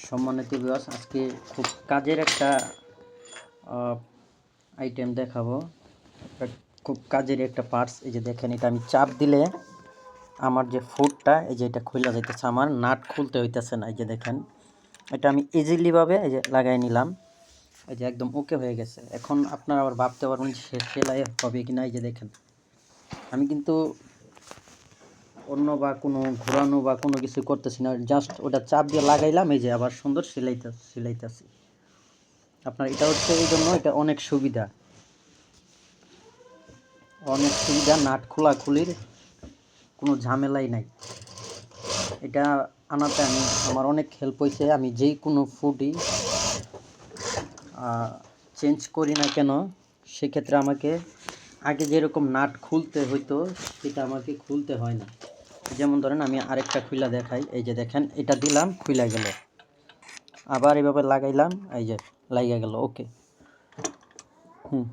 সম্মানিত বিবাস আজকে খুব কাজের একটা আইটেম দেখাবো। খুব কাজের একটা পার্টস এই যে দেখেন, এটা আমি চাপ দিলে আমার যে ফুটটা, এই যে এটা খুলে যাইতেছে আমার, নাট খুলতে হইতেছে না, এই যে দেখেন। এটা আমি ইজিলিভাবে এই যে লাগাই নিলাম। এই যে একদম ওকে হয়ে গেছে। এখন আপনারা আবার ভাবতে পারবেন সেলাই হবে কি না এই যে দেখেন। আমি কিন্তু অন্য বা কোনো ঘোরানো বা কোনো কিছু করতেছি না জাস্ট ওটা চাপ দিয়ে লাগাইলাম, এই যে আবার সুন্দর সেলাইতে, সেলাইতেছি। আপনার এটা হচ্ছে এই জন্য এটা অনেক সুবিধা। অনেক সুবিধা, নাট খোলাখুলির কোনো ঝামেলাই নাই। এটা আনাতে আমি, আমার অনেক হেল্প হয়েছে আমি যেই কোনো ফুডই চেঞ্জ করি না কেন, সেক্ষেত্রে আমাকে আগে যেরকম নাট খুলতে হইতো, সেটা আমাকে খুলতে হয় না। যেমন ধরেন আমি আরেকটা খুইলা দেখাই, এই যে দেখেন, এটা দিলাম, খুইলা গেল। আবার এভাবে লাগাইলাম, এই যে লাগিয়ে গেল, ওকে। হুম।